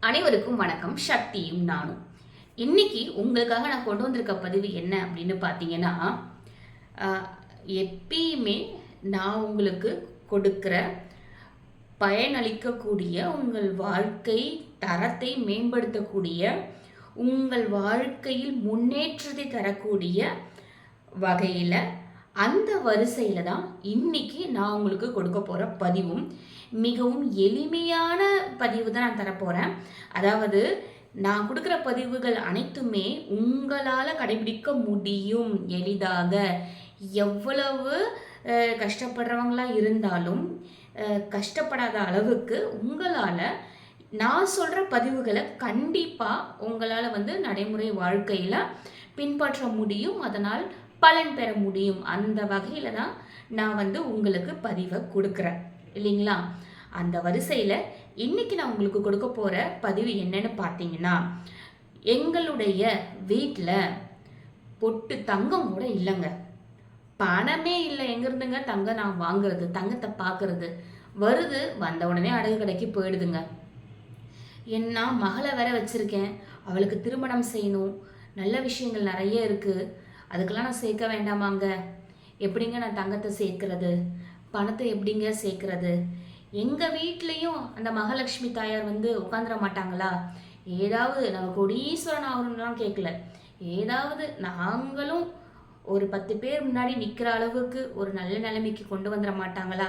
அனைவருக்கும் வணக்கம். சக்தியும் நானும். இன்னைக்கு உங்களுக்காக நான் கொண்டு வந்திருக்க பதிவு என்ன அப்படின்னு பார்த்தீங்கன்னா எப்பயுமே நான் உங்களுக்கு கொடுக்குற பயனளிக்கக்கூடிய உங்கள் வாழ்க்கை தரத்தை மேம்படுத்தக்கூடிய உங்கள் வாழ்க்கையில் முன்னேற்றத்தை தரக்கூடிய வகையில் அந்த வரிசையில் தான் இன்னைக்கு நான் உங்களுக்கு கொடுக்க போகிற பதிவும். மிகவும் எளிமையான பதிவு தான் நான் தரப்போகிறேன் அதாவது நான் கொடுக்குற பதிவுகள் அனைத்துமே உங்களால் கடைபிடிக்க முடியும். எளிதாக எவ்வளவு கஷ்டப்படுறவங்களாக இருந்தாலும் கஷ்டப்படாத அளவுக்கு உங்களால் நான் சொல்கிற பதிவுகளை கண்டிப்பாக உங்களால் வந்து நடைமுறை வாழ்க்கையில் பின்பற்ற முடியும். அதனால் பலன் பெற முடியும். அந்த வகையில் தான் நான் வந்து உங்களுக்கு பதிவை கொடுக்குறேன். இல்லைங்களா? அந்த வரிசையில் இன்னைக்கு நான் உங்களுக்கு கொடுக்க போகிற பதிவு என்னன்னு பார்த்தீங்கன்னா எங்களுடைய வீட்டில் பொட்டு தங்கம் கூட இல்லைங்க. பணமே இல்லை. எங்கேருந்துங்க தங்கம் நான் வாங்குறது? தங்கத்தை பார்க்கறது. வருது வந்த உடனே அடகு கடைக்கு போயிடுதுங்க. என்ன மகளை வேற வச்சுருக்கேன். அவளுக்கு திருமணம் செய்யணும். நல்ல விஷயங்கள் நிறைய இருக்குது அதுக்கெல்லாம் நான் சேர்க்க வேண்டாமாங்க. எப்படிங்க நான் தங்கத்தை சேர்க்கறது? பணத்தை எப்படிங்க சேர்க்கறது? எங்கள் வீட்லேயும் அந்த மகாலட்சுமி தாயார் வந்து உட்காந்துட மாட்டாங்களா? ஏதாவது நம்ம கொடீஸ்வரன் ஆகணும்லாம் கேட்கல ஏதாவது நாங்களும் ஒரு பத்து பேர் முன்னாடி நிற்கிற அளவுக்கு ஒரு நல்ல நிலைமைக்கு கொண்டு வந்துட மாட்டாங்களா?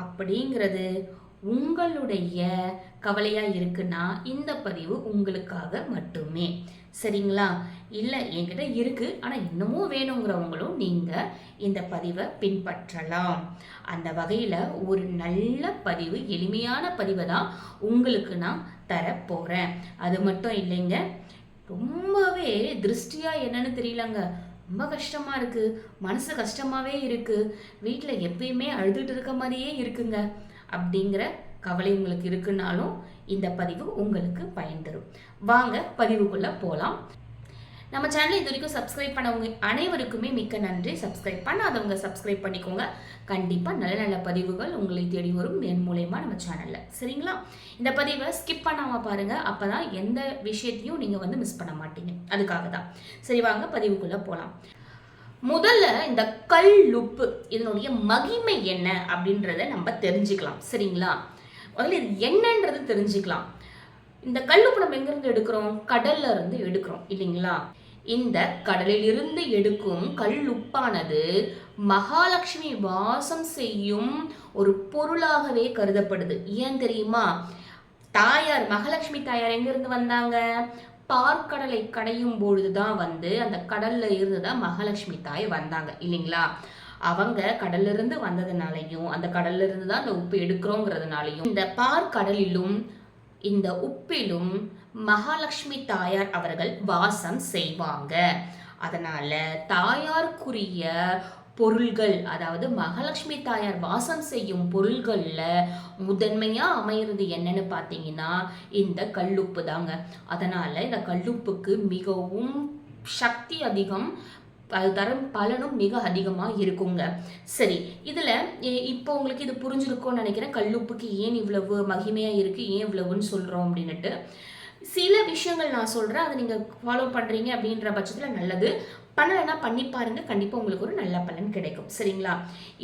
அப்படிங்கிறது உங்களுடைய கவலையாக இருக்குன்னா இந்த பதிவு உங்களுக்காக மட்டுமே. சரிங்களா? இல்லை என்கிட்ட இருக்குது ஆனால் இன்னமும் வேணுங்கிறவங்களும் நீங்கள் இந்த பதிவை பின்பற்றலாம். அந்த வகையில் ஒரு நல்ல பதிவு எளிமையான பதிவை தான் உங்களுக்கு நான் தரப்போகிறேன் அது மட்டும் இல்லைங்க. ரொம்பவே திருஷ்டியாக என்னன்னு தெரியலங்க. ரொம்ப கஷ்டமாக இருக்குது மனசு கஷ்டமாகவே இருக்குது வீட்டில் எப்பயுமே அழுதுகிட்டு இருக்க மாதிரியே இருக்குங்க. அப்படிங்கிற கவலை உங்களுக்கு இருக்குன்னாலும் இந்த பதிவு உங்களுக்கு பயன் தரும். வாங்க பதிவுக்குள்ளே போகலாம் நம்ம சேனலை இது வரைக்கும் சப்ஸ்கிரைப் பண்ணவங்க அனைவருக்குமே மிக்க நன்றி. சப்ஸ்கிரைப் பண்ணாதவங்க சப்ஸ்கிரைப் பண்ணிக்கோங்க. கண்டிப்பாக நல்ல நல்ல பதிவுகள் உங்களை தேடி வரும் என் மூலயமா நம்ம சேனலில் சரிங்களா? இந்த பதிவை ஸ்கிப் பண்ணாமல் பாருங்கள் அப்போ தான் எந்த விஷயத்தையும் நீங்கள் வந்து மிஸ் பண்ண மாட்டீங்க. அதுக்காக தான் சரி வாங்க பதிவுக்குள்ளே போகலாம் முதல்ல இந்த கல் உப்பு இதனுடைய மகிமை என்ன அப்படின்றத நம்ம தெரிஞ்சுக்கலாம். சரிங்களா? முதல்ல இது என்னன்றது தெரிஞ்சுக்கலாம். இந்த கல்லுப்பு நம்ம எங்கேருந்து எடுக்கிறோம்? கடல்ல இருந்து எடுக்கிறோம் இல்லைங்களா? இந்த கடலில் இருந்து எடுக்கும் கல்லுப்பானது மகாலட்சுமி வாசம் செய்யும் ஒரு பொருளாகவே கருதப்படுது. ஏன் தெரியுமா? தாயார் மகாலட்சுமி தாயார் எங்கிருந்து வந்தாங்க? பார்க்கடலை கடையும் பொழுதுதான் வந்து அந்த கடல்ல இருந்து தான் மகாலட்சுமி தாய் வந்தாங்க இல்லைங்களா? அவங்க கடல்ல இருந்து வந்ததுனாலையும் அந்த கடல்ல இருந்து தான் அந்த உப்பு எடுக்கிறோங்கிறதுனாலையும் இந்த பார்க்கடலிலும் இந்த உப்பிலும் மகாலட்சுமி தாயார் அவர்கள் வாசம் செய்வாங்க. அதனால தாயாருக்குரிய பொருள்கள் அதாவது மகாலட்சுமி தாயார் வாசம் செய்யும் பொருள்களில் முதன்மையாக அமையிறது என்னன்னு பார்த்தீங்கன்னா இந்த கல்லுப்பு தாங்க. அதனால் இந்த கல்லுப்புக்கு மிகவும் சக்தி அதிகம் அது தரும் பலனும் மிக அதிகமாக இருக்குங்க. சரி இதில் இப்போ உங்களுக்கு இது புரிஞ்சிருக்கும்னு நினைக்கிறேன். கல்லுப்புக்கு ஏன் இவ்வளவு மகிமையாக இருக்குது ஏன் இவ்வளவுன்னு சொல்கிறோம் அப்படின்னுட்டு. சில விஷயங்கள் நான் சொல்கிறேன் அதை நீங்கள் ஃபாலோ பண்ணுறீங்க அப்படின்ற பட்சத்தில் நல்லது. பண்ணலைன்னா பண்ணி பாருங்க. கண்டிப்பாக உங்களுக்கு ஒரு நல்ல பலன் கிடைக்கும். சரிங்களா?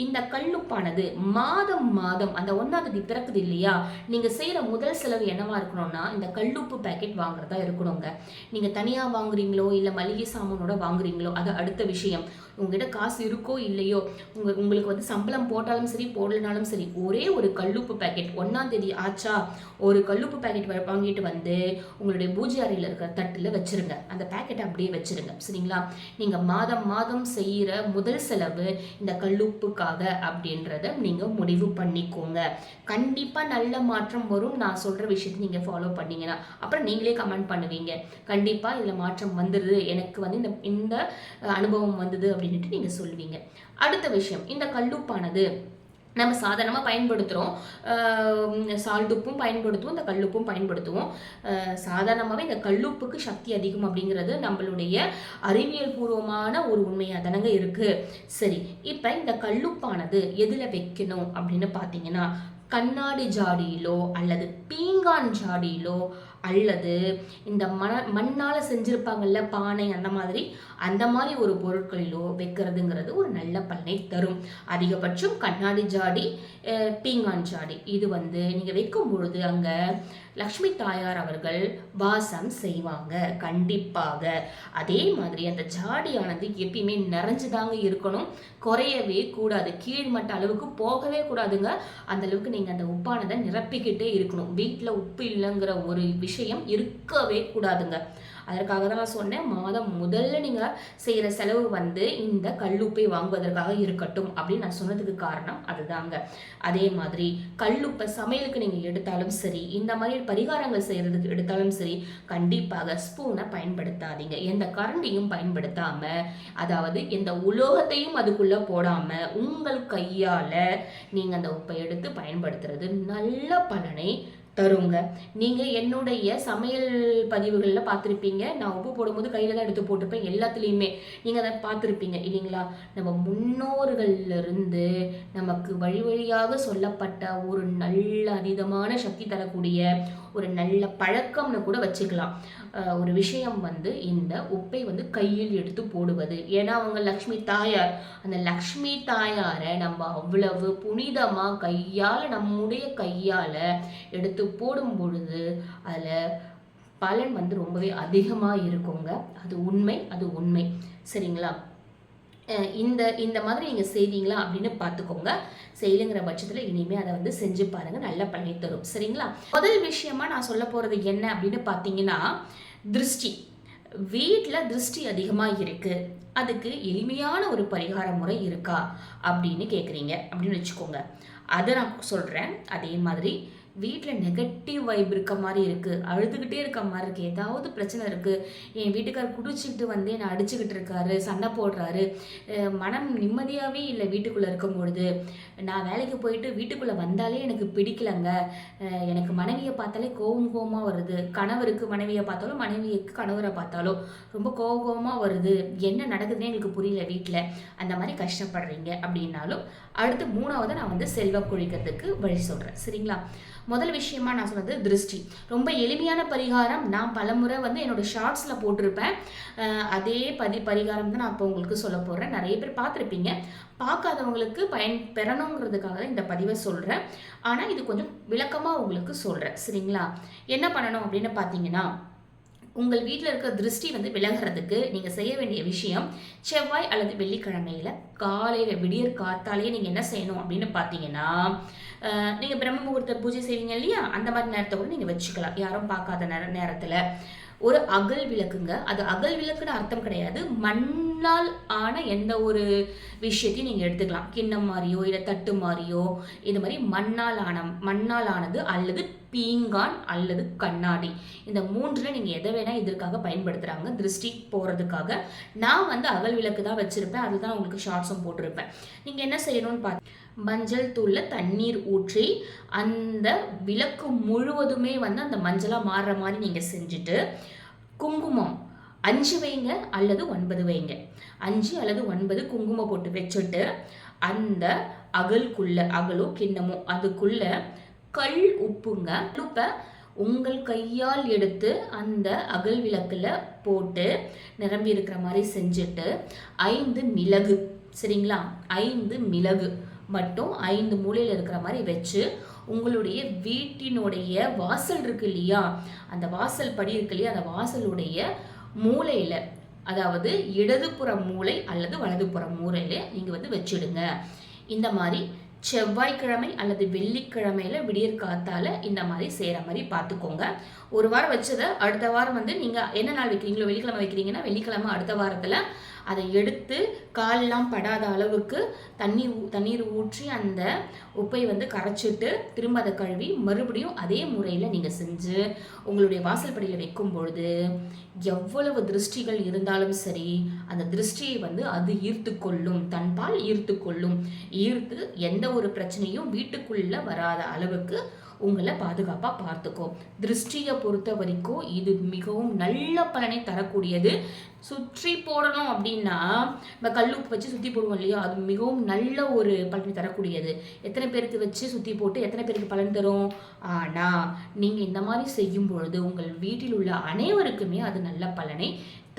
இந்த கல்லுப்பானது மாதம் மாதம் அந்த ஒன்றாவது தேதி பிறக்குது இல்லையா? நீங்கள் செய்கிற முதல் செலவு என்னவா இருக்கணும்னா இந்த கல்லுப்பு பேக்கெட் வாங்குறதா இருக்கணுங்க. நீங்கள் தனியாக வாங்குறீங்களோ இல்லை மளிகை சாமானோட வாங்குறீங்களோ அது அடுத்த விஷயம். உங்ககிட்ட காசு இருக்கோ இல்லையோ உங்க உங்களுக்கு வந்து சம்பளம் போட்டாலும் சரி போடலனாலும் சரி ஒரே ஒரு கல்லுப்பு பேக்கெட் ஒன்றாம் தேதி ஆச்சா ஒரு கல்லுப்பு பேக்கெட் வாங்கிட்டு வந்து உங்களுடைய பூஜை அறையில் இருக்கிற தட்டில் வச்சிருங்க. அந்த பேக்கெட்டை அப்படியே வச்சுருங்க. சரிங்களா? நீங்கள் மாதம் மாதம் செய்கிற முதல் செலவு இந்த கல்லுப்புக்காக அப்படின்றத நீங்கள் முடிவு பண்ணிக்கோங்க. கண்டிப்பாக நல்ல மாற்றம் வரும். நான் சொல்கிற விஷயத்தை நீங்கள் ஃபாலோ பண்ணீங்கன்னா அப்புறம் நீங்களே கமெண்ட் பண்ணுவீங்க. கண்டிப்பாக இதில் மாற்றம் வந்துடுது எனக்கு வந்து இந்த இந்த அனுபவம் வந்தது அப்படின்ட்டு நீங்கள் சொல்லுவீங்க. அடுத்த விஷயம் இந்த கல்லுப்பானது நம்ம சாதாரணமாக பயன்படுத்துகிறோம் சால்ட்டுப்பும் பயன்படுத்துவோம் இந்த கல்லுப்பும் பயன்படுத்துவோம். சாதாரணமாகவே இந்த கல்லுப்புக்கு சக்தி அதிகம் அப்படிங்கிறது நம்மளுடைய அறிவியல் பூர்வமான ஒரு உண்மையாக தானங்க இருக்குது சரி இப்போ இந்த கல்லுப்பானது எதில் வைக்கணும் அப்படின்னு பார்த்தீங்கன்னா கண்ணாடி ஜாடியிலோ அல்லது பீங்கான் ஜாடியிலோ அல்லது இந்த மண மண்ணால் செஞ்சுருப்பாங்கல்ல பானை அந்த மாதிரி அந்த மாதிரி ஒரு பொருட்களிலோ வைக்கிறதுங்கிறது ஒரு நல்ல பலனை தரும். அதிகபட்சம் கண்ணாடி ஜாடி பீங்கான் ஜாடி. இது வந்து நீங்கள் வைக்கும் பொழுது அங்கே லக்ஷ்மி தாயார் அவர்கள் வாசம் செய்வாங்க. கண்டிப்பாக. அதே மாதிரி அந்த ஜாடியானது எப்பயுமே நிறைஞ்சுதாங்க இருக்கணும். குறையவே கூடாது. கீழ்மட்ட அளவுக்கு போகவே கூடாதுங்க. அந்த அளவுக்கு நீங்கள் அந்த உப்பானதை நிரப்பிக்கிட்டே இருக்கணும். வீட்டில் உப்பு இல்லைங்கிற ஒரு விஷயம் இருக்கவே கூடாதுங்க. அதற்காக தான் நான் சொன்னேன் மாதம் முதல்ல நீங்கள் செய்கிற செலவு வந்து இந்த கல்லுப்பை வாங்குவதற்காக இருக்கட்டும் அப்படின்னு நான் சொன்னதுக்கு காரணம் அதுதாங்க. அதே மாதிரி கல்லுப்பை சமையலுக்கு நீங்கள் எடுத்தாலும் சரி இந்த மாதிரி பரிகாரங்கள் செய்கிறதுக்கு எடுத்தாலும் சரி கண்டிப்பாக ஸ்பூனை பயன்படுத்தாதீங்க. எந்த கரண்டியும் பயன்படுத்தாமல் அதாவது எந்த உலோகத்தையும் அதுக்குள்ளே போடாமல் உங்கள் கையால் நீங்கள் அந்த உப்பை எடுத்து பயன்படுத்துறது நல்ல பலனை தருங்க. நீங்கள் என்னுடைய சமையல் பதிவுகளில் பார்த்துருப்பீங்க. நான் உப்பு போடும்போது கையில் தான் எடுத்து போட்டுப்பேன் எல்லாத்துலேயுமே. நீங்கள் அதை பார்த்துருப்பீங்க இல்லைங்களா? நம்ம முன்னோர்கள்லேருந்து நமக்கு வழி வழியாக சொல்லப்பட்ட ஒரு நல்ல அதீதமான சக்தி தரக்கூடிய ஒரு நல்ல பழக்கம்னு கூட வச்சுக்கலாம். ஒரு விஷயம் வந்து இந்த உப்பை வந்து கையில் எடுத்து போடுவது. ஏன்னா அவங்க லக்ஷ்மி தாயார் அந்த லக்ஷ்மி தாயாரை நம்ம அவ்வளவு புனிதமாக கையால் நம்முடைய கையால் எடுத்து போடும் பொழுது அதில் பலன் வந்து ரொம்பவே அதிகமாக இருக்குங்க. அது உண்மை அது உண்மை. சரிங்களா? இந்த இந்த மாதிரி நீங்கள் செய்வீங்களா அப்படின்னு பார்த்துக்கோங்க செய்யலுங்கிற பட்சத்தில் இனிமேல் அதை வந்து செஞ்சு பாருங்கள் நல்ல பலனை தரும். சரிங்களா? முதல் விஷயமா நான் சொல்ல போகிறது என்ன அப்படின்னு பார்த்தீங்கன்னா திருஷ்டி. வீட்டில் திருஷ்டி அதிகமாக இருக்குது அதுக்கு எளிமையான ஒரு பரிகார முறை இருக்கா அப்படின்னு கேட்குறீங்க அப்படின்னு வச்சுக்கோங்க. அதை நான் சொல்கிறேன் அதே மாதிரி வீட்டில் நெகட்டிவ் வைப் இருக்க மாதிரி இருக்குது அழுதுகிட்டே இருக்க மாதிரி இருக்குது ஏதாவது பிரச்சனை இருக்குது என் வீட்டுக்கார் குடிச்சிட்டு வந்து என்னை அடிச்சுக்கிட்டு இருக்காரு சண்டை போடுறாரு. மனம் நிம்மதியாகவே இல்லை வீட்டுக்குள்ளே இருக்கும் பொழுது நான் வேலைக்கு போயிட்டு வீட்டுக்குள்ளே வந்தாலே எனக்கு பிடிக்கலங்க. எனக்கு மனைவியை பார்த்தாலே கோவம் கோவமாக வருது. கணவருக்கு மனைவியை பார்த்தாலும் மனைவிக்கு கணவரை பார்த்தாலும் ரொம்ப கோவ கோவமாக வருது. என்ன நடக்குதுன்னே எங்களுக்கு புரியல வீட்டில் அந்த மாதிரி கஷ்டப்படுறீங்க அப்படின்னாலும் அடுத்து மூணாவது நான் வந்து செல்வ குழிக்கிறதுக்கு வழி சொல்கிறேன் சரிங்களா? முதல் விஷயமா நான் சொன்னது திருஷ்டி. ரொம்ப எளிமையான பரிகாரம். நான் பலமுறை வந்து என்னோடய ஷார்ட்ஸில் போட்டிருப்பேன். அதே பதி பரிகாரம் தான் நான் இப்போ உங்களுக்கு சொல்ல போகிறேன் நிறைய பேர் பார்த்துருப்பீங்க. பார்க்காதவங்களுக்கு பயன் பெறணுங்கிறதுக்காக தான் இந்த பதிவை சொல்கிறேன் ஆனால் இது கொஞ்சம் விளக்கமாக உங்களுக்கு சொல்கிறேன் சரிங்களா? என்ன பண்ணணும் அப்படின்னு பார்த்தீங்கன்னா உங்கள் வீட்டில் இருக்க திருஷ்டி வந்து விலகிறதுக்கு நீங்கள் செய்ய வேண்டிய விஷயம் செவ்வாய் அல்லது வெள்ளிக்கிழமையில் காலையில் விடியற் காத்தாலேயே நீங்கள் என்ன செய்யணும் அப்படின்னு பார்த்தீங்கன்னா நீங்கள் பிரம்ம முகூர்த்த பூஜை செய்வீங்க இல்லையா? அந்த மாதிரி நேரத்தை கூட நீங்கள் வச்சுக்கலாம். யாரும் பார்க்காத நேர நேரத்தில். ஒரு அகல் விளக்குங்க. அது அகல் விளக்குன்னு அர்த்தம் கிடையாது. மண்ணால் ஆன எந்த ஒரு விஷயத்தையும் நீங்கள் எடுத்துக்கலாம். கிண்ணம் மாதிரியோ இல்லை தட்டு மாதிரியோ இது மாதிரி மண்ணால் ஆன மண்ணால் ஆனது அல்லது பீங்கான் அல்லது கண்ணாடி. இந்த மூன்றில் நீங்கள் எதை வேணால் இதற்காக பயன்படுத்துகிறாங்க திருஷ்டி போகிறதுக்காக நான் வந்து அகல் விளக்கு தான் வச்சுருப்பேன். அதுதான் உங்களுக்கு ஷார்ட்ஸும் போட்டிருப்பேன். நீங்கள் என்ன செய்யணும்னு பார்த்து மஞ்சள் தூளில் தண்ணீர் ஊற்றி அந்த விளக்கு முழுவதுமே வந்து அந்த மஞ்சளாக மாறுற மாதிரி நீங்கள் செஞ்சுட்டு குங்குமம் அஞ்சு வைங்க அல்லது ஒன்பது வைங்க. அஞ்சு அல்லது ஒன்பது குங்குமம் போட்டு வச்சுட்டு அந்த அகலுக்குள்ள அகலோ கிண்ணமோ அதுக்குள்ள கல் உப்புங்க உப்பை உங்கள் கையால் எடுத்து அந்த அகல் விளக்கில் போட்டு நிரம்பி இருக்கிற மாதிரி செஞ்சுட்டு ஐந்து மிளகு சரிங்களா? ஐந்து மிளகு. மட்டும் ஐந்து மூலையில் இருக்கிற மாதிரி வச்சு உங்களுடைய வீட்டினுடைய வாசல் இருக்கு இல்லையா? அந்த வாசல் படி இருக்கு இல்லையா? அந்த வாசலுடைய மூலையில் அதாவது இடதுபுற மூளை அல்லது வலதுபுற மூலையில் நீங்கள் வந்து வச்சுடுங்க. இந்த மாதிரி செவ்வாய்க்கிழமை அல்லது வெள்ளிக்கிழமையில விடியற் காத்தால இந்த மாதிரி செய்கிற மாதிரி பார்த்துக்கோங்க ஒரு வாரம் வச்சதை அடுத்த வாரம் வந்து நீங்கள் என்ன நாள் வைக்கிறீங்களோ வெள்ளிக்கிழமை வைக்கிறீங்கன்னா வெள்ளிக்கிழமை அடுத்த வாரத்தில் அதை எடுத்து காலெலாம் படாத அளவுக்கு தண்ணி ஊ- தண்ணீர் ஊற்றி அந்த உப்பை வந்து கரைச்சிட்டு திரும்ப அதை கழுவி மறுபடியும் அதே முறையில் நீங்கள் செஞ்சு உங்களுடைய வாசல்படியில் வைக்கும் பொழுது எவ்வளவு திருஷ்டிகள் இருந்தாலும் சரி அந்த திருஷ்டியை வந்து அது ஈர்த்து கொள்ளும் தன்பால் ஈர்த்து கொள்ளும் ஈர்த்து எந்த ஒரு பிரச்சனையும் வீட்டுக்குள்ளே வராத அளவுக்கு உங்களை பாதுகாப்பாக பார்த்துக்கோ. திருஷ்டியை பொறுத்த வரைக்கும் இது மிகவும் நல்ல பலனை தரக்கூடியது. சுற்றி போடணும் அப்படின்னா நம்ம கல்லுப்பு வச்சு சுற்றி போடுவோம் இல்லையா? அது மிகவும் நல்ல ஒரு பலனை தரக்கூடியது. எத்தனை பேருக்கு வச்சு சுற்றி போட்டு எத்தனை பேருக்கு பலன் தரும்? ஆனால் நீங்கள் இந்த மாதிரி செய்யும் பொழுது உங்கள் வீட்டில் உள்ள அனைவருக்குமே அது நல்ல பலனை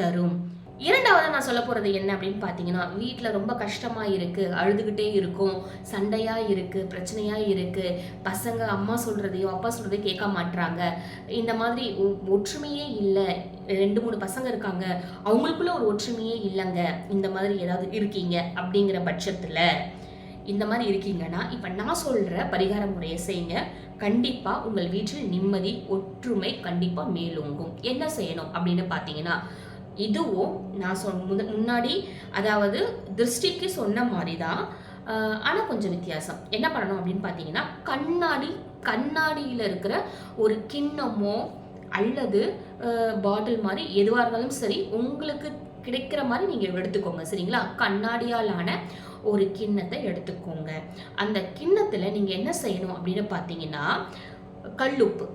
தரும். இரண்டாவது நான் சொல்ல போகிறது என்ன அப்படின்னு பார்த்தீங்கன்னா வீட்டில் ரொம்ப கஷ்டமாக இருக்குது அழுதுகிட்டே இருக்கும் சண்டையாக இருக்குது பிரச்சனையாக இருக்குது பசங்க அம்மா சொல்கிறதையோ அப்பா சொல்கிறதையோ கேட்க மாட்றாங்க. இந்த மாதிரி ஒ- ஒற்றுமையே இல்லை ரெண்டு மூணு பசங்க இருக்காங்க அவங்களுக்குள்ள ஒரு ஒற்றுமையே இல்லைங்க இந்த மாதிரி ஏதாவது இருக்கீங்க அப்படிங்கிற பட்சத்தில். இந்த மாதிரி இருக்கீங்கன்னா இப்போ நான் சொல்கிற பரிகார முறையை செய்யுங்க கண்டிப்பாக உங்கள் வீட்டில் நிம்மதி ஒற்றுமை கண்டிப்பாக மேலோங்கும். என்ன செய்யணும் அப்படின்னு பார்த்தீங்கன்னா இதுவும் நான் சொ முன்னாடி அதாவது திருஷ்டிக்கு சொன்ன மாதிரி தான் ஆனால் கொஞ்சம் வித்தியாசம். என்ன பண்ணணும் அப்படின்னு பார்த்தீங்கன்னா கண்ணாடி கண்ணாடியில் இருக்கிற ஒரு கிண்ணமோ அல்லது பாட்டில் மாதிரி எதுவாக இருந்தாலும் சரி உங்களுக்கு கிடைக்கிற மாதிரி நீங்கள் எடுத்துக்கோங்க சரிங்களா? கண்ணாடியால் ஆன ஒரு கிண்ணத்தை எடுத்துக்கோங்க. அந்த கிண்ணத்தில் நீங்கள் என்ன செய்யணும் அப்படின்னு பார்த்தீங்கன்னா கல்லுப்பு.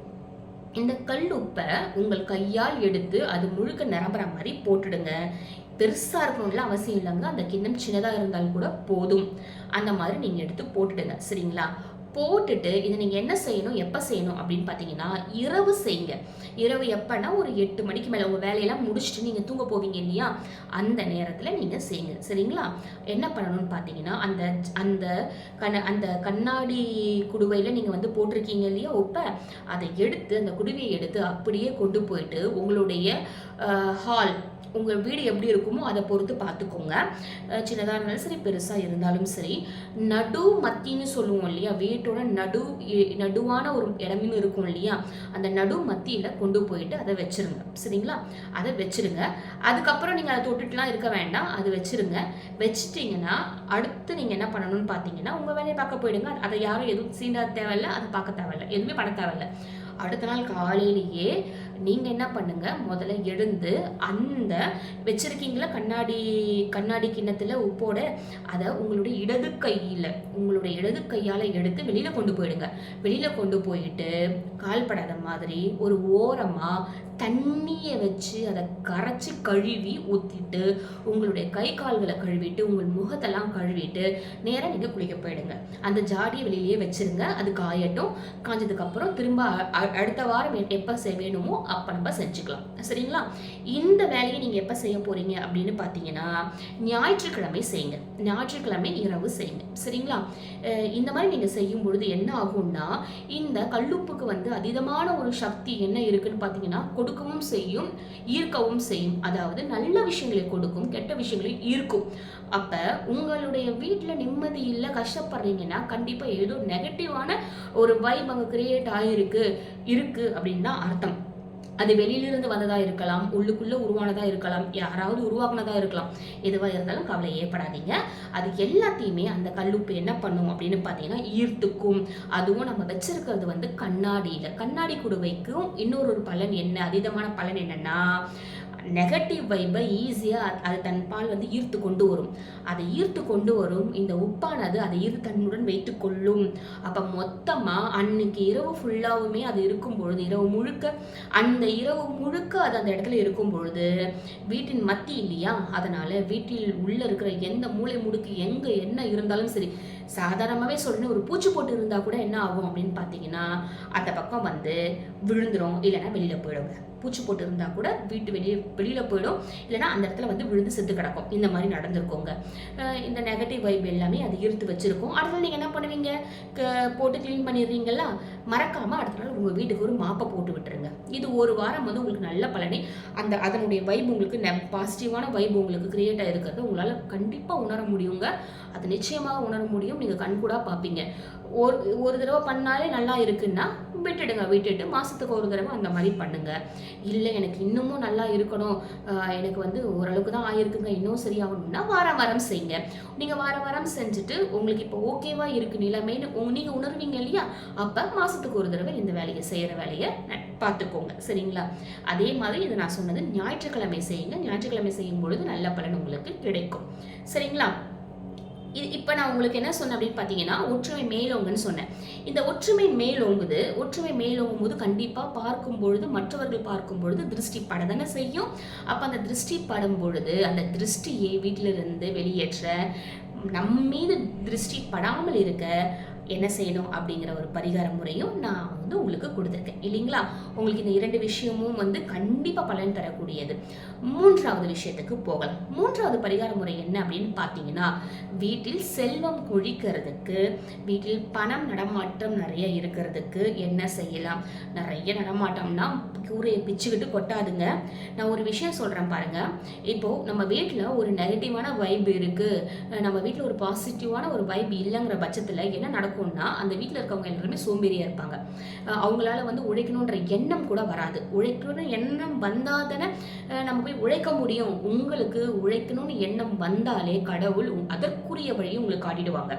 இந்த கல் உப்பை உங்கள் கையால் எடுத்து அது முழுக்க நிரம்புற மாதிரி போட்டுடுங்க. பெருசாக இருக்கணும்ல அவசியம் இல்லைங்க. அந்த கிண்ணம் சின்னதாக இருந்தாலும் கூட போதும். அந்த மாதிரி நீங்கள் எடுத்து போட்டுடுங்க. சரிங்களா? போட்டுட்டு இதை நீங்கள் என்ன செய்யணும் எப்போ செய்யணும் அப்படின்னு பார்த்தீங்கன்னா இரவு செய்யுங்க. இரவு எப்போனா ஒரு எட்டு மணிக்கு மேலே உங்கள் வேலையெல்லாம் முடிச்சுட்டு நீங்கள் தூங்க போவீங்க இல்லையா? அந்த நேரத்தில் நீங்கள் செய்யுங்க. சரிங்களா? என்ன பண்ணணும்னு பார்த்தீங்கன்னா அந்த அந்த கண்ண அந்த கண்ணாடி குடுவையில் நீங்கள் வந்து போட்டிருக்கீங்க இல்லையா? உப்பை அதை எடுத்து அந்த குடுவையை எடுத்து அப்படியே கொண்டு போயிட்டு உங்களுடைய ஹால் உங்கள் வீடு எப்படி இருக்குமோ அதை பொறுத்து பார்த்துக்கோங்க. சின்னதாக இருந்தாலும் சரி பெருசாக இருந்தாலும் சரி. நடு மத்தின்னு சொல்லுவோம் இல்லையா? வீட்டோட நடு நடுவான ஒரு இடமும் இருக்கும் இல்லையா? அந்த நடு மத்தியில் கொண்டு போயிட்டு அதை வச்சிருங்க. சரிங்களா? அதை வச்சிருங்க. அதுக்கப்புறம் நீங்கள் அதை தொட்டுட்டுலாம் இருக்க வேண்டாம். அது வச்சுருங்க. வச்சுட்டிங்கன்னா அடுத்து நீங்கள் என்ன பண்ணணும்னு பார்த்தீங்கன்னா உங்கள் வேலையை பார்க்க போயிடுங்க. அதை யாரும் எதுவும் சீண்டா தேவையில்ல அதை பார்க்க தேவையில்ல. எதுவுமே பண்ண தேவையில்ல. அடுத்த நாள் காலையிலேயே நீங்கள் என்ன பண்ணுங்க முதல்ல எழுந்து அந்த வச்சிருக்கீங்களா கண்ணாடி கண்ணாடி கிண்ணத்தில் உப்போட அதை உங்களுடைய இடது கையில் உங்களுடைய இடது கையால் எடுத்து வெளியில் கொண்டு போயிடுங்க. வெளியில் கொண்டு போயிட்டு கால்படாத மாதிரி ஒரு ஓரமாக தண்ணியை வச்சு அதை கரைச்சி கழுவி ஊற்றிட்டு உங்களுடைய கை கால்களை கழுவிட்டு உங்கள் முகத்தெல்லாம் கழுவிட்டு நேராக நீங்கள் குளிக்க போயிடுங்க. அந்த ஜாடியை வெளியிலேயே வச்சுருங்க. அது காயட்டும். காஞ்சதுக்கப்புறம் திரும்ப அ- அடுத்த வாரம் எப்போ செய் வேணுமோ அப்போ நம்ம செஞ்சுக்கலாம். சரிங்களா? இந்த வேலையை நீங்கள் எப்போ செய்ய போகிறீங்க அப்படின்னு பார்த்தீங்கன்னா ஞாயிற்றுக்கிழமை செய்யுங்க. ஞாயிற்றுக்கிழமை இரவு செய்யுங்க. சரிங்களா? இந்த மாதிரி நீங்கள் செய்யும் பொழுது என்ன ஆகும்னா இந்த கல்லுப்புக்கு வந்து அதீதமான ஒரு சக்தி என்ன இருக்குன்னு பார்த்தீங்கன்னா கொடுக்கவும் செய்யும் ஈர்க்கவும் செய்யும். அதாவது நல்ல விஷயங்களை கொடுக்கும் கெட்ட விஷயங்களை ஈர்க்கும். அப்போ உங்களுடைய வீட்டில் நிம்மதி இல்லை கஷ்டப்படுறீங்கன்னா கண்டிப்பாக ஏதோ நெகட்டிவான ஒரு வைப் அங்கே கிரியேட் ஆகிருக்கு இருக்கு அப்படின்னு தான் அர்த்தம். அது வெளியிலிருந்து வந்ததா இருக்கலாம் உள்ளுக்குள்ள உருவானதா இருக்கலாம் யாராவது உருவாக்குனதா இருக்கலாம். எதுவாக இருந்தாலும் கவலை ஏற்படாதீங்க. அது எல்லாத்தையுமே அந்த கல்லுப்பு என்ன பண்ணும் அப்படின்னு பார்த்தீங்கன்னா ஈர்த்துக்கும். அதுவும் நம்ம வச்சிருக்கிறது வந்து கண்ணாடியில். கண்ணாடி குடுவைக்கும். இன்னொரு ஒரு பலன் என்ன? அதீதமான பலன் என்னன்னா நெகட்டிவ் வைப்பை ஈஸியாக அது தன் பால் வந்து ஈர்த்து கொண்டு வரும். அதை ஈர்த்து கொண்டு வரும். இந்த உப்பானது அதை ஈர்த்து தன்னுடன் வைத்து கொள்ளும் அப்போ மொத்தமாக அன்னைக்கு இரவு ஃபுல்லாகவுமே அது இருக்கும் பொழுது இரவு முழுக்க அந்த இரவு முழுக்க அது அந்த இடத்துல இருக்கும் பொழுது வீட்டின் மத்தி இல்லையா அதனால் வீட்டில் உள்ளே இருக்கிற எந்த மூளை முடுக்கு எங்கே என்ன இருந்தாலும் சரி சாதாரணமாகவே சொல்லணும் ஒரு பூச்சி போட்டு இருந்தால் கூட என்ன ஆகும் அப்படின்னு பார்த்தீங்கன்னா அந்த பக்கம் வந்து விழுந்துரும் இல்லைன்னா வெளியில் போயிடுங்க பூச்சி போட்டு இருந்தால் கூட வீட்டு வெளியே வெளியில் போயிடும் இல்லைன்னா அந்த இடத்துல வந்து விழுந்து செத்து கிடக்கும். இந்த மாதிரி நடந்திருக்கோங்க. இந்த நெகட்டிவ் வைப் எல்லாமே அது ஈர்த்து வச்சிருக்கும். அடுத்தது நீங்கள் என்ன பண்ணுவீங்க? க- போட்டு க்ளீன் பண்ணிடுறீங்களா? மறக்காமல் அடுத்த நாள் உங்கள் வீட்டுக்கு ஒரு மாப்பை போட்டு விட்டுருங்க. இது ஒரு வாரம் வந்து உங்களுக்கு நல்ல பலனை அந்த அதனுடைய வைப் உங்களுக்கு நெ பாசிட்டிவான வைப் உங்களுக்கு க்ரியேட் ஆகிருக்கிறது உங்களால் கண்டிப்பாக உணர முடியுங்க. அது நிச்சயமாக உணர முடியும். நீங்கள் கண்கூடாக பார்ப்பீங்க. ஒரு ஒரு தடவை பண்ணாலே நல்லா இருக்குன்னா விட்டுடுங்க விட்டுட்டு மாதத்துக்கு ஒரு தடவை அந்த மாதிரி பண்ணுங்க. இல்லை எனக்கு இன்னமும் நல்லா இருக்கணும். எனக்கு வந்து ஓரளவுக்கு தான் ஆயிருக்குங்க இன்னும் சரியாகணும்னா வாரம் வாரம் செய்யுங்க. நீங்கள் வாரம் வாரம் செஞ்சுட்டு உங்களுக்கு இப்போ ஓகேவாக இருக்கு நிலைமைன்னு நீங்கள் உணர்வீங்க இல்லையா? அப்போ மாதத்துக்கு ஒரு தடவை இந்த வேலையை செய்கிற வேலையை ந- பார்த்துக்கோங்க. சரிங்களா? அதே மாதிரி இது நான் சொன்னது ஞாயிற்றுக்கிழமை செய்யுங்க. ஞாயிற்றுக்கிழமை செய்யும் பொழுது நல்ல பலன் உங்களுக்கு கிடைக்கும். சரிங்களா? இது இப்போ நான் உங்களுக்கு என்ன சொன்னேன் அப்படின்னு பார்த்தீங்கன்னா ஒற்றுமை மேலோங்குன்னு சொன்னேன். இந்த ஒற்றுமை மேலோங்குது ஒற்றுமை மேலோங்கும் போது கண்டிப்பாக பார்க்கும் பொழுது மற்றவர்கள் பார்க்கும் பொழுது திருஷ்டி பட தானே செய்யும். அப்போ அந்த திருஷ்டி படும் பொழுது அந்த திருஷ்டியை வீட்டிலிருந்து வெளியேற்ற நம்ம மீது திருஷ்டி படாமல் இருக்க என்ன செய்யணும் அப்படிங்கிற ஒரு பரிகார முறையும் நான் வந்து உங்களுக்கு கொடுத்துருக்கேன் இல்லைங்களா? உங்களுக்கு இந்த இரண்டு விஷயமும் வந்து கண்டிப்பாக பலன் தரக்கூடியது. மூன்றாவது விஷயத்துக்கு போகலாம். மூன்றாவது பரிகார முறை என்ன அப்படின்னு பார்த்தீங்கன்னா வீட்டில் செல்வம் கொழிக்கிறதுக்கு வீட்டில் பணம் நடமாட்டம் நிறைய இருக்கிறதுக்கு என்ன செய்யலாம்? நிறைய நடமாட்டம்னா கூரையை பிச்சுக்கிட்டு கொட்டாதுங்க. நான் ஒரு விஷயம் சொல்கிறேன் பாருங்கள் இப்போது நம்ம வீட்டில் ஒரு நெகட்டிவான வைப் இருக்குது நம்ம வீட்டில் ஒரு பாசிட்டிவான ஒரு வைப் இல்லைங்கிற பட்சத்தில் என்ன நடக்கும்னா அந்த வீட்டில் இருக்கவங்க எல்லாருமே சோம்பேறியாக இருப்பாங்க. அவங்களால வந்து உழைக்கணுன்ற எண்ணம் கூட வராது. உழைக்கணும்னு எண்ணம் வந்தால் தானே நம்ம போய் உழைக்க முடியும். உங்களுக்கு உழைக்கணும்னு எண்ணம் வந்தாலே கடவுள் அதற்குரிய வழியை உங்களுக்கு காட்டிடுவாங்க.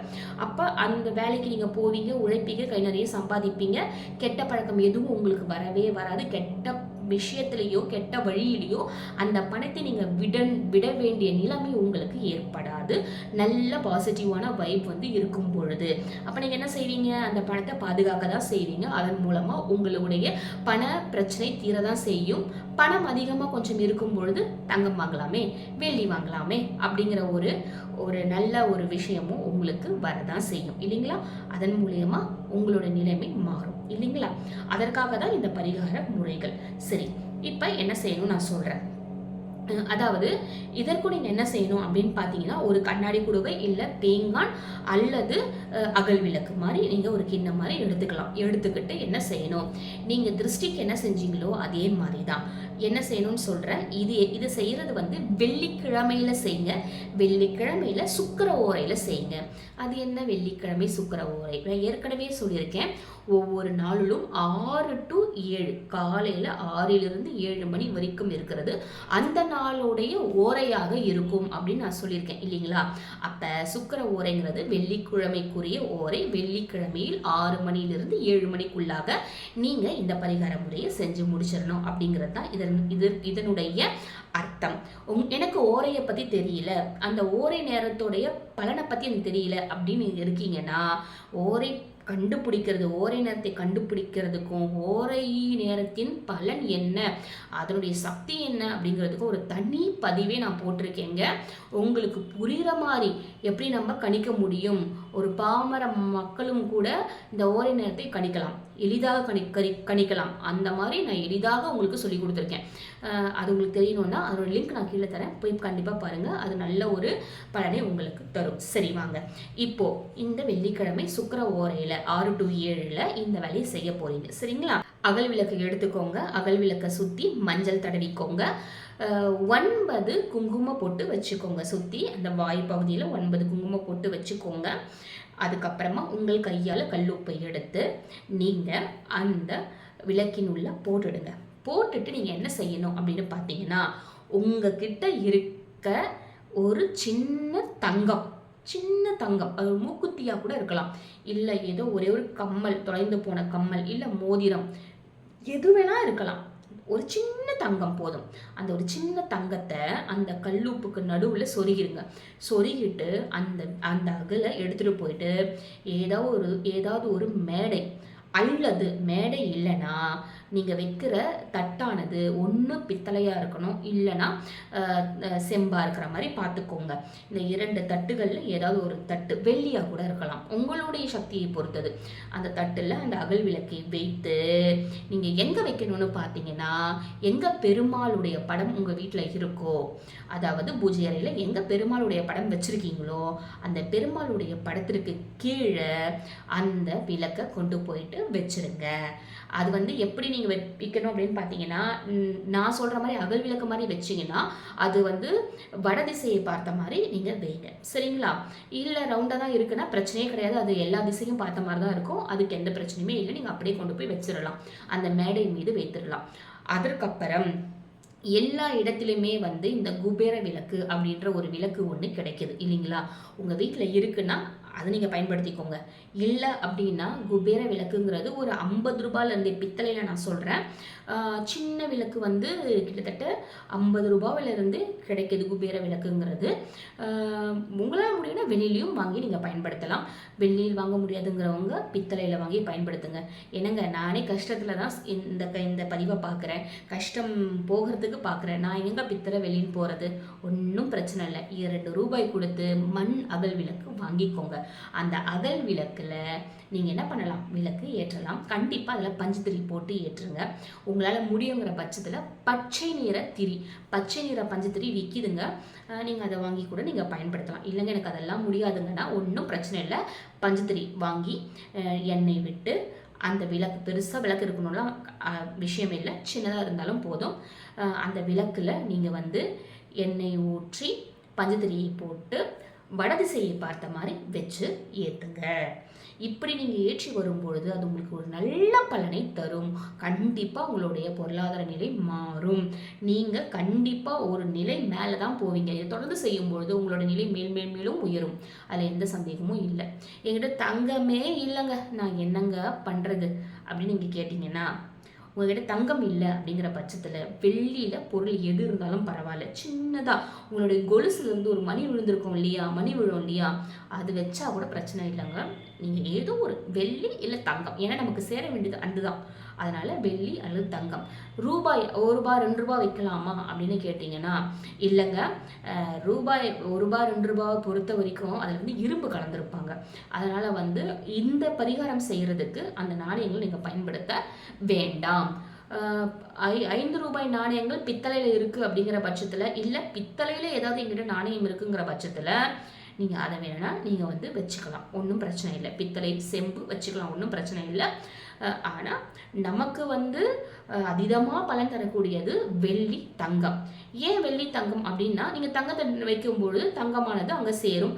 அப்போ அந்த வேலைக்கு நீங்கள் போவீங்க உழைப்பீங்க கை நிறைய சம்பாதிப்பீங்க. கெட்ட பழக்கம் எதுவும் உங்களுக்கு வரவே வராது. கெட்ட விஷயத்திலேயோ கெட்ட வழியிலையோ அந்த பணத்தை நீங்கள் விட விட வேண்டிய நிலைமை உங்களுக்கு ஏற்படாது. நல்ல பாசிட்டிவான வைப் வந்து இருக்கும் பொழுது. அப்போ நீங்கள் என்ன செய்வீங்க? அந்த பணத்தை பாதுகாக்க தான் செய்வீங்க. அதன் மூலமாக உங்களுடைய பண பிரச்சனை தீர தான் செய்யும். பணம் அதிகமாக கொஞ்சம் இருக்கும் பொழுது தங்கம் வாங்கலாமே வெள்ளி வாங்கலாமே அப்படிங்கிற ஒரு ஒரு நல்ல ஒரு விஷயமும் உங்களுக்கு வரதான் செய்யும். இல்லைங்களா? அதன் மூலயமா உங்களோட நிலைமை மாறும். இல்லைங்களா? அதற்காக தான் இந்த பரிகார முறைகள். சரி இப்போ என்ன செய்யணும் நான் சொல்கிறேன் அதாவது இதற்கு நீங்கள் என்ன செய்யணும் அப்படின்னு பார்த்தீங்கன்னா ஒரு கண்ணாடி குடுவை இல்லை தேங்காய் அல்லது அகல் விளக்கு மாதிரி நீங்கள் ஒரு கிண்ணம் மாதிரி எடுத்துக்கலாம். எடுத்துக்கிட்டு என்ன செய்யணும்? நீங்கள் திருஷ்டிக்கு என்ன செஞ்சீங்களோ அதே மாதிரி தான் என்ன செய்யணும்னு சொல்கிறேன் இது இது செய்கிறது வந்து வெள்ளிக்கிழமையில செய்யுங்க வெள்ளிக்கிழமையில் சுக்கிர ஓரையில் செய்யுங்க அது என்ன? வெள்ளிக்கிழமை சுக்கிர ஓரை. நான் ஏற்கனவே சொல்லியிருக்கேன். ஒவ்வொரு நாளிலும் ஆறு டு ஏழு காலையில் ஆறிலிருந்து ஏழு மணி வரைக்கும் இருக்கிறது. அந்த நாளுடைய ஓரையாக இருக்கும் அப்படின்னு நான் சொல்லியிருக்கேன் இல்லைங்களா? அப்போ சுக்கிர ஓரைங்கிறது வெள்ளிக்கிழமைக்குரிய ஓரை. வெள்ளிக்கிழமையில் ஆறு மணியிலிருந்து ஏழு மணிக்குள்ளாக நீங்கள் இந்த பரிகார முறையை செஞ்சு முடிச்சிடணும் அப்படிங்கிறது தான் இதன் இது இதனுடைய அர்த்தம். உங் எனக்கு ஓரையை பற்றி தெரியல. அந்த ஓரை நேரத்துடைய பலனை பற்றி எனக்கு தெரியல அப்படின்னு இருக்கீங்கன்னா ஓரை கண்டுபிடிக்கிறது ஓரை நேரத்தை கண்டுபிடிக்கிறதுக்கும் ஓரை நேரத்தின் பலன் என்ன அதனுடைய சக்தி என்ன அப்படிங்கிறதுக்கும் ஒரு தனி பதிவே நான் போட்டிருக்கேங்க. உங்களுக்கு புரிகிற மாதிரி எப்படி நம்ம கணிக்க முடியும்? ஒரு பாமர மக்களும் கூட இந்த ஓரை நேரத்தை கணிக்கலாம். எளிதாக கணி கணி கணிக்கலாம். அந்த மாதிரி நான் எளிதாக உங்களுக்கு சொல்லி கொடுத்துருக்கேன். அது உங்களுக்கு தெரியணும்னா அதோட லிங்க் நான் கீழே தரேன். போய் கண்டிப்பாக பாருங்கள் அது நல்ல ஒரு பலனை உங்களுக்கு தரும். சரி வாங்க. இப்போது இந்த வெள்ளிக்கிழமை சுக்கிர ஓரையில் ஆறு டு ஏழில் இந்த வேலையை செய்ய போகிறீங்க சரிங்களா? அகல் விளக்கு எடுத்துக்கோங்க. அகல் விளக்கை சுற்றி மஞ்சள் தடவிக்கோங்க. ஒன்பது குங்கும பொட்டு வச்சுக்கோங்க. சுற்றி அந்த வாய் பகுதியில் ஒன்பது குங்கும பொட்டு வச்சுக்கோங்க. அதுக்கப்புறமா உங்கள் கையால் கல்லுப்பை எடுத்து நீங்கள் அந்த விளக்கின் உள்ள போட்டுடுங்க. போட்டுட்டு நீங்கள் என்ன செய்யணும் அப்படின்னு பார்த்தீங்கன்னா உங்ககிட்ட இருக்க ஒரு சின்ன தங்கம் சின்ன தங்கம் அது மூக்குத்தியாக கூட இருக்கலாம். இல்லை ஏதோ ஒரே ஒரு கம்மல் தொலைந்து போன கம்மல் இல்லை மோதிரம் எது வேணா இருக்கலாம். ஒரு சின்ன தங்கம் போதும். அந்த ஒரு சின்ன தங்கத்தை அந்த கல்லுப்புக்கு நடுவில் சொருகிருங்க சொருகிட்டு அந்த அந்த அகலை எடுத்துகிட்டு போயிட்டு ஏதாவது ஒரு ஏதாவது ஒரு மேடை. அல்லது மேடை இல்லைன்னா நீங்கள் வைக்கிற தட்டானது ஒன்று பித்தளையாக இருக்கணும் இல்லைன்னா செம்பாக இருக்கிற மாதிரி பார்த்துக்கோங்க. இந்த இரண்டு தட்டுகளில் ஏதாவது ஒரு தட்டு வெள்ளியாக கூட இருக்கலாம். உங்களுடைய சக்தியை பொறுத்தது. அந்த தட்டில் அந்த அகல் விளக்கை வைத்து நீங்கள் எங்கே வைக்கணும்னு பார்த்தீங்கன்னா எங்கே பெருமாளுடைய படம் உங்கள் வீட்டில் இருக்கோ அதாவது பூஜை அறையில் எங்கே பெருமாளுடைய படம் வச்சுருக்கீங்களோ அந்த பெருமாளுடைய படத்திற்கு கீழே அந்த விளக்கை கொண்டு போயிட்டு வச்சிருங்க. அது வந்து எப்படி நீங்கள் வைக்கணும் அப்படின்னு பார்த்தீங்கன்னா நான் சொல்கிற மாதிரி அகல் விளக்கு மாதிரி வச்சிங்கன்னா அது வந்து வடதிசையை பார்த்த மாதிரி நீங்கள் வைங்க. சரிங்களா? இல்லை ரவுண்டாக தான் இருக்குன்னா பிரச்சனையே கிடையாது. அது எல்லா திசையும் பார்த்த மாதிரி தான் இருக்கும். அதுக்கு எந்த பிரச்சனையுமே இல்லை. நீங்கள் அப்படியே கொண்டு போய் வச்சிடலாம் அந்த மேடை மீது வைத்திடலாம் அதற்கப்புறம் எல்லா இடத்துலையுமே வந்து இந்த குபேர விளக்கு அப்படின்ற ஒரு விளக்கு ஒன்று கிடைக்குது. இல்லைங்களா? உங்கள் வீட்டில் இருக்குன்னா அதை நீங்கள் பயன்படுத்திக்கோங்க. இல்லை அப்படின்னா குபேர விளக்குங்கிறது ஒரு ஐம்பது ரூபாயிலேருந்து பித்தளையில் நான் சொல்கிறேன் சின்ன விளக்கு வந்து கிட்டத்தட்ட ஐம்பது ரூபாவிலேருந்து கிடைக்கிது குபேர விளக்குங்கிறது. உங்களால் முடியும்னா வெளியிலையும் வாங்கி நீங்கள் பயன்படுத்தலாம். வெளியில் வாங்க முடியாதுங்கிறவங்க பித்தளையில் வாங்கி பயன்படுத்துங்க. என்னங்க நானே கஷ்டத்தில் தான் இந்த இந்த பதிவை பார்க்குறேன். கஷ்டம் போகிறதுக்கு பார்க்குறேன். நான் எங்கே பித்தளை வெளியில் போகிறது ஒன்றும் பிரச்சனை இல்லை. இரண்டு ரூபாய் கொடுத்து மண் அகல் விளக்கு வாங்கிக்கோங்க. அந்த அகல் விளக்கில் நீங்கள் என்ன பண்ணலாம்? விளக்கு ஏற்றலாம். கண்டிப்பாக அதில் பஞ்சு திரி போட்டு ஏற்றுங்க. உங்களால் முடியுங்கிற பட்சத்தில் பச்சை நிற திரி. பச்சை நிற பஞ்சத்திரி விற்கிதுங்க நீங்கள் அதை வாங்கி கூட நீங்கள் பயன்படுத்தலாம். இல்லைங்க எனக்கு அதெல்லாம் முடியாதுங்கன்னா ஒன்றும் பிரச்சனை இல்லை. பஞ்சத்திரி வாங்கி எண்ணெய் விட்டு அந்த விளக்கு பெருசாக விளக்கு இருக்கணும்லாம் விஷயம் இல்லை. சின்னதாக இருந்தாலும் போதும். அந்த விளக்கில் நீங்கள் வந்து எண்ணெய் ஊற்றி பஞ்சத்திரியை போட்டு வடதிசையை பார்த்த மாதிரி வச்சு ஏற்றுங்க இப்படி நீங்கள் ஏற்றி வரும்பொழுது அது உங்களுக்கு ஒரு நல்ல பலனை தரும். கண்டிப்பாக உங்களுடைய பொருளாதார நிலை மாறும். நீங்கள் கண்டிப்பாக ஒரு நிலை மேலே தான் போவீங்க. இதை தொடர்ந்து செய்யும்பொழுது உங்களோட நிலை மேல் மேல் மேலும் உயரும். அதில் எந்த சந்தேகமும் இல்லை. என்கிட்ட தங்கமே இல்லைங்க. நான் என்னங்க பண்ணுறது அப்படின்னு நீங்கள் கேட்டிங்கன்னா உங்ககிட்ட தங்கம் இல்லை அப்படிங்கிற பட்சத்தில் வெள்ளியில் பொருள் எது இருந்தாலும் பரவாயில்ல. சின்னதாக உங்களுடைய கொலுசுலேருந்து ஒரு மணி விழுந்திருக்கும் இல்லையா? மணி விழும் இல்லையா? அது வச்சா கூட பிரச்சனை இல்லைங்க. நீங்கள் ஏதோ ஒரு வெள்ளி இல்லை தங்கம். ஏன்னா நமக்கு சேர வேண்டியது அந்த தான் அதனால் வெள்ளி அல்லது தங்கம். ரூபாய் ஒரு ரூபாய் ரெண்டு ரூபாய் வைக்கலாமா அப்படின்னு கேட்டிங்கன்னா இல்லைங்க. ரூபாய் ஒரு ரூபாய் ரெண்டு ரூபாவை பொறுத்த வரைக்கும் அதில் வந்து இரும்பு கலந்துருப்பாங்க. அதனால் வந்து இந்த பரிகாரம் செய்கிறதுக்கு அந்த நாணயங்கள் நீங்கள் பயன்படுத்த வேண்டாம். ஐ ஐந்து ரூபாய் நாணயங்கள் பித்தளையில் இருக்குது அப்படிங்கிற பட்சத்தில் இல்லை பித்தளையில் ஏதாவது எங்கிட்ட நாணயம் இருக்குங்கிற பட்சத்தில் நீங்கள் அதை வேணால் நீங்கள் வந்து வச்சுக்கலாம். ஒன்றும் பிரச்சனை இல்லை. பித்தளை செம்பு வச்சுக்கலாம். ஒன்றும் பிரச்சனை இல்லை. ஆனால் நமக்கு வந்து அதிகமாக பலன் தரக்கூடியது வெள்ளி தங்கம். ஏன் வெள்ளி தங்கம் அப்படின்னா நீங்கள் தங்கத்தை வைக்கும் பொழுது தங்கமானது அங்கே சேரும்.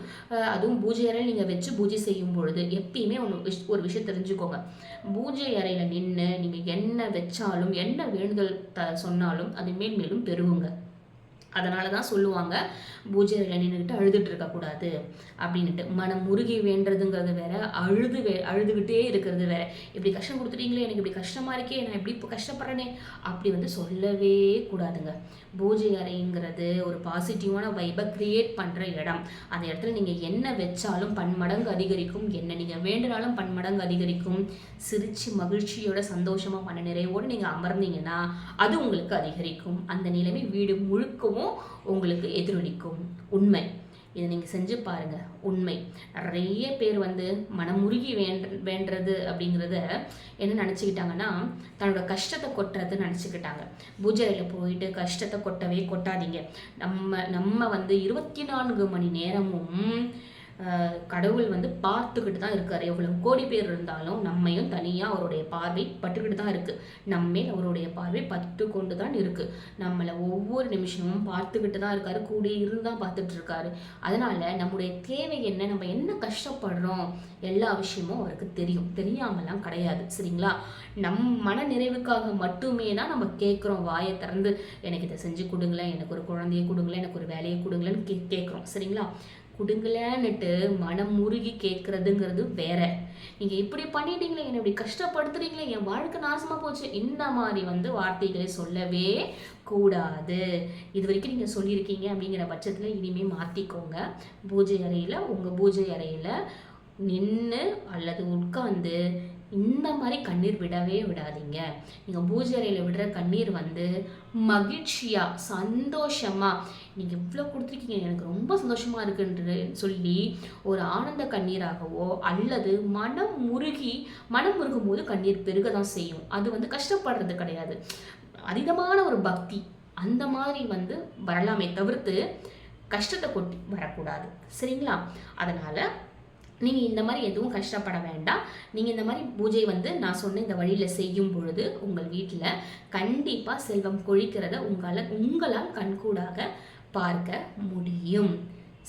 அதுவும் பூஜை அறையில் நீங்கள் வச்சு பூஜை செய்யும் பொழுது எப்பயுமே ஒன்று ஒரு விஷயம் தெரிஞ்சுக்கோங்க. பூஜை அறையில் நின்று நீங்கள் என்ன வச்சாலும் என்ன வேண்டுதல் த சொன்னாலும் அது மேல் மேலும் பெருகுங்க. அதனால தான் சொல்லுவாங்க பூஜையில் நின்றுக்கிட்டு அழுதுட்டு இருக்கக்கூடாது அப்படின்ட்டு மனம் முருகி வேண்டுறதுங்கிறது வேற அழுது வே அழுதுகிட்டே இருக்கிறது வேற. இப்படி கஷ்டம் கொடுத்துட்டீங்களே எனக்கு இப்படி கஷ்டமாக இருக்கே நான் எப்படி இப்போ கஷ்டப்படுறேனே அப்படி வந்து சொல்லவே கூடாதுங்க. பூஜை அறைங்கிறது ஒரு பாசிட்டிவான வைபை க்ரியேட் பண்ணுற இடம். அந்த இடத்துல நீங்கள் என்ன வச்சாலும் பன்மடங்கு அதிகரிக்கும். என்ன நீங்கள் வேண்டுனாலும் பன்மடங்கு அதிகரிக்கும். சிரித்து மகிழ்ச்சியோட சந்தோஷமாக பண்ண நிறைவோடு நீங்கள் அமர்ந்தீங்கன்னா அது உங்களுக்கு அதிகரிக்கும். அந்த நிலைமை வீடு முழுக்கவும் உங்களுக்கு எதிரொலிக்கும். உண்மை. இதை நீங்கள் செஞ்சு பாருங்கள் உண்மை. நிறைய பேர் வந்து மனமுருகி வேண்ட வேண்டுறது அப்படிங்கிறத என்ன நினச்சிக்கிட்டாங்கன்னா தன்னோட கஷ்டத்தை கொட்டுறது நினச்சிக்கிட்டாங்க. பூஜையில் போயிட்டு கஷ்டத்தை கொட்டவே கொட்டாதீங்க. நம்ம நம்ம வந்து இருபத்தி நான்கு மணி நேரமும் கடவுள் வந்து பார்த்துக்கிட்டு தான் இருக்கார். எவ்வளோ கோடி பேர் இருந்தாலும் நம்மையும் தனியாக அவருடைய பார்வை பட்டுக்கிட்டு தான் இருக்குது நம்மேல் அவருடைய பார்வை பட்டு கொண்டு தான் இருக்குது நம்மளை ஒவ்வொரு நிமிஷமும் பார்த்துக்கிட்டு தான் இருக்காரு. கூடிய இருந்தால் பார்த்துட்டு இருக்காரு. அதனால் நம்முடைய தேவை என்ன நம்ம என்ன கஷ்டப்படுறோம் எல்லா விஷயமும் அவருக்கு தெரியும். தெரியாமலாம் கிடையாது. சரிங்களா? நம் மன நிறைவுக்காக மட்டுமே தான் நம்ம கேட்குறோம். வாயை திறந்து எனக்கு இதை செஞ்சு கொடுங்களேன். எனக்கு ஒரு குழந்தைய கொடுங்களேன். எனக்கு ஒரு வேலையை கொடுங்களேன்னு கே கேட்குறோம். சரிங்களா? கொடுங்களேன்னுட்டு மனம் முருகி கேட்குறதுங்கிறது வேற. நீங்கள் இப்படி பண்ணிட்டீங்களே என்னை இப்படி கஷ்டப்படுத்துறீங்களே என் வாழ்க்கை நாசமாக போச்சு இந்த மாதிரி வந்து வார்த்தைகளை சொல்லவே கூடாது. இது வரைக்கும் நீங்கள் சொல்லியிருக்கீங்க அப்படிங்கிற பட்சத்தில் இனிமேல் மாற்றிக்கோங்க பூஜை அறையில் உங்கள் பூஜை அறையில் நின்று அல்லது உட்காந்து இந்த மாதிரி கண்ணீர் விடவே விடாதீங்க. நீங்கள் பூஜை அறையில் விடுற கண்ணீர் வந்து மகிழ்ச்சியாக சந்தோஷமாக நீங்கள் இவ்வளோ கொடுத்துருக்கீங்க எனக்கு ரொம்ப சந்தோஷமாக இருக்குன்ற சொல்லி ஒரு ஆனந்த கண்ணீராகவோ அல்லது மனம் முருகி மனம் முருகும் போது கண்ணீர் பெருக தான் செய்யும். அது வந்து கஷ்டப்படுறது கிடையாது. அதிகமான ஒரு பக்தி அந்த மாதிரி வந்து வரலாமே தவிர்த்து கஷ்டத்தை கொட்டி வரக்கூடாது. சரிங்களா? அதனால் நீங்கள் இந்த மாதிரி எதுவும் கஷ்டப்பட வேண்டாம். நீங்கள் இந்த மாதிரி பூஜை வந்து நான் சொன்ன இந்த வழியில் செய்யும் பொழுது உங்கள் வீட்டில் கண்டிப்பாக செல்வம் கொழிக்கிறத உங்களால் உங்களால் கண்கூடாக பார்க்க முடியும்.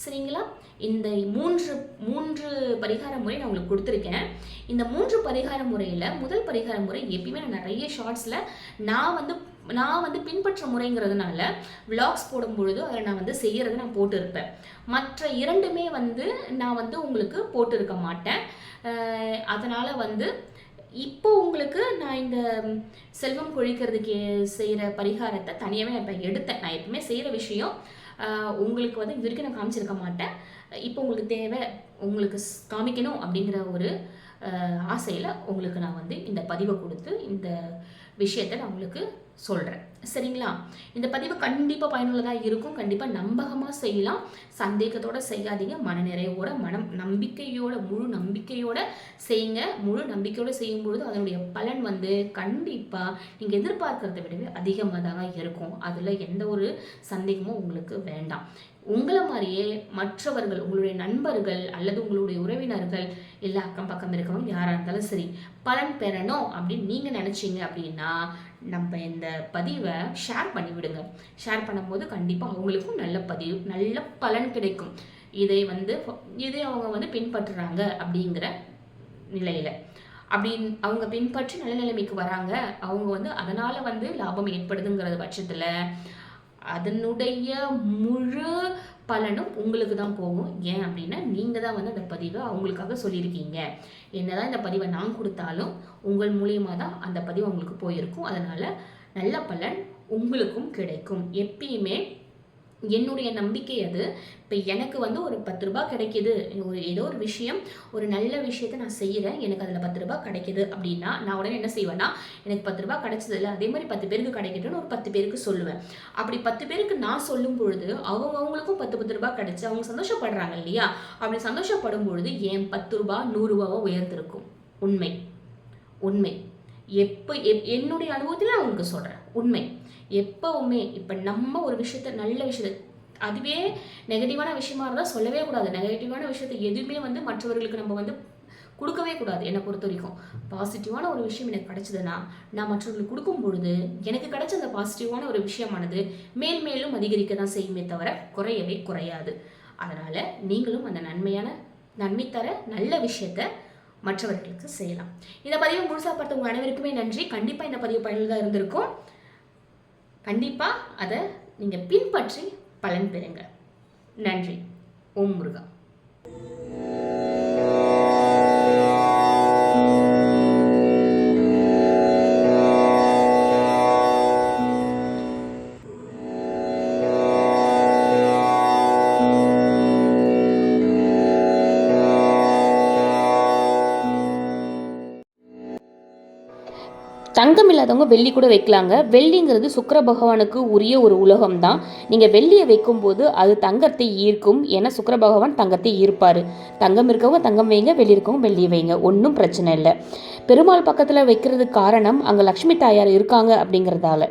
சரிங்களா? இந்த மூன்று மூன்று பரிகார முறை நான் உங்களுக்கு கொடுத்துருக்கேன். இந்த மூன்று பரிகார முறையில் முதல் பரிகார முறை எப்பயுமே நான் நிறைய ஷார்ட்ஸில் நான் வந்து நான் வந்து பின்பற்ற முறைங்கிறதுனால விளாக்ஸ் போடும்பொழுது அதை நான் வந்து செய்கிறத நான் போட்டிருப்பேன். மற்ற இரண்டுமே வந்து நான் வந்து உங்களுக்கு போட்டிருக்க மாட்டேன். அதனால் வந்து இப்போ உங்களுக்கு நான் இந்த செல்வம் கொழிக்கிறதுக்கு செய்கிற பரிகாரத்தை தனியாகவே நான் இப்போ எடுத்தேன். நான் எப்பவுமே செய்கிற விஷயம் உங்களுக்கு வந்து இது வரைக்கும் நான் காமிச்சிருக்க மாட்டேன். இப்போ உங்களுக்கு தேவை உங்களுக்கு ஸ்- காமிக்கணும் அப்படிங்கிற ஒரு ஆசையில் உங்களுக்கு நான் வந்து இந்த பதிவை கொடுத்து இந்த விஷயத்தை நான் உங்களுக்கு சொல்கிறேன் சரிங்களா? இந்த பதிவு கண்டிப்பாக பயனுள்ளதாக இருக்கும். கண்டிப்பாக நம்பகமாக செய்யலாம். சந்தேகத்தோட செய்யாதீங்க. மனநிறைவோட மனம் நம்பிக்கையோட முழு நம்பிக்கையோட செய்யுங்க. முழு நம்பிக்கையோட செய்யும் பொழுது அதனுடைய பலன் வந்து கண்டிப்பாக நீங்கள் எதிர்பார்க்கறத விடவே அதிகமாக தான் இருக்கும். அதில் எந்த ஒரு சந்தேகமும் உங்களுக்கு வேண்டாம். உங்களை மாதிரியே மற்றவர்கள் உங்களுடைய நண்பர்கள் அல்லது உங்களுடைய உறவினர்கள் இல்லை அக்கம் பக்கம் இருக்கிறவங்க யாராக இருந்தாலும் சரி பலன் பெறணும் அப்படின்னு நீங்கள் நினச்சிங்க அப்படின்னா நம்ம இந்த பதிவை ஷேர் பண்ணி விடுங்க ஷேர் பண்ணும்போது கண்டிப்பாக அவங்களுக்கும் நல்ல பதிவு நல்ல பலன் கிடைக்கும். இதை வந்து இதை அவங்க வந்து பின்பற்றுறாங்க அப்படிங்கிற நிலையில். அப்படி அவங்க பின்பற்றி நல்ல நிலைமைக்கு வராங்க அவங்க வந்து அதனால் வந்து லாபம் ஏற்படுதுங்கிறது பட்சத்தில் அதனுடைய முழு பலனும் உங்களுக்கு தான் போகும். ஏன் அப்படின்னா நீங்கள் தான் வந்து அந்த பதிவை அவங்களுக்காக சொல்லியிருக்கீங்க. என்னதான் இந்த பதிவை நான் கொடுத்தாலும் உங்கள் மூலியமாக தான் அந்த பதிவு உங்களுக்கு போயிருக்கும். அதனால் நல்ல பலன் உங்களுக்கும் கிடைக்கும். எப்பயுமே என்னுடைய நம்பிக்கை அது. இப்போ எனக்கு வந்து ஒரு பத்து ரூபாய் கிடைக்கிது. ஒரு ஏதோ ஒரு விஷயம் ஒரு நல்ல விஷயத்தை நான் செய்கிறேன் எனக்கு அதில் பத்து ரூபாய் கிடைக்கிது அப்படின்னா நான் உடனே என்ன செய்வேன்னா எனக்கு பத்து ரூபாய் கிடைச்சது இல்லை அதே மாதிரி பத்து பேருக்கு கிடைக்கட்டும்னு ஒரு பத்து பேருக்கு சொல்லுவேன். அப்படி பத்து பேருக்கு நான் சொல்லும் பொழுது அவங்க அவங்களுக்கும் பத்து பத்து ரூபாய் கிடைச்சி அவங்க சந்தோஷப்படுறாங்க இல்லையா? அப்படி சந்தோஷப்படும் பொழுது ஏன் பத்து ரூபாய் நூறுரூபாவோ உயர்ந்திருக்கும். உண்மை. உண்மை. எப்போ எப் என்னுடைய அனுபவத்தில் நான் உங்களுக்கு சொல்கிறேன் உண்மை. எப்போவுமே இப்போ நம்ம ஒரு விஷயத்த நல்ல விஷயத்த அதுவே நெகட்டிவான விஷயமா இருந்தால் சொல்லவே கூடாது. நெகட்டிவான விஷயத்தை எதுவுமே வந்து மற்றவர்களுக்கு நம்ம வந்து கொடுக்கவே கூடாது என்னை பொறுத்த வரைக்கும். பாசிட்டிவான ஒரு விஷயம் எனக்கு கிடைச்சதுன்னா நான் மற்றவர்களுக்கு கொடுக்கும் பொழுது எனக்கு கிடைச்ச அந்த பாசிட்டிவான ஒரு விஷயமானது மேல் மேலும் அதிகரிக்க தான் செய்யுமே தவிர குறையவே குறையாது. அதனால் நீங்களும் அந்த நன்மையான நன்மை தர நல்ல விஷயத்த மற்றவர்களுக்கு செய்யலாம். இந்த பதிவு முழுசாக பார்த்த உங்கள் அனைவருக்குமே நன்றி. கண்டிப்பாக இந்த பதிவு பயனுள்ளதாக இருந்திருக்கும். கண்டிப்பாக அதை நீங்கள் பின்பற்றி பலன் பெறுங்க நன்றி. ஓம் முருகா. தங்கம் இல்லாதவங்க வெள்ளி கூட வைக்கலாங்க. வெள்ளிங்கிறது சுக்கிர பகவானுக்கு உரிய ஒரு உலகம் தான் நீங்கள் வெள்ளியை வைக்கும்போது அது தங்கத்தை ஈர்க்கும். ஏன்னா சுக்கர பகவான் தங்கத்தை ஈர்ப்பார். தங்கம் இருக்கவங்க தங்கம் வைங்க வெள்ளி இருக்கவங்க வெள்ளியை வைங்க. ஒன்றும் பிரச்சனை இல்லை. பெருமாள் பக்கத்தில் வைக்கிறதுக்கு காரணம் அங்கே லக்ஷ்மி தாயார் இருக்காங்க அப்படிங்கிறதால.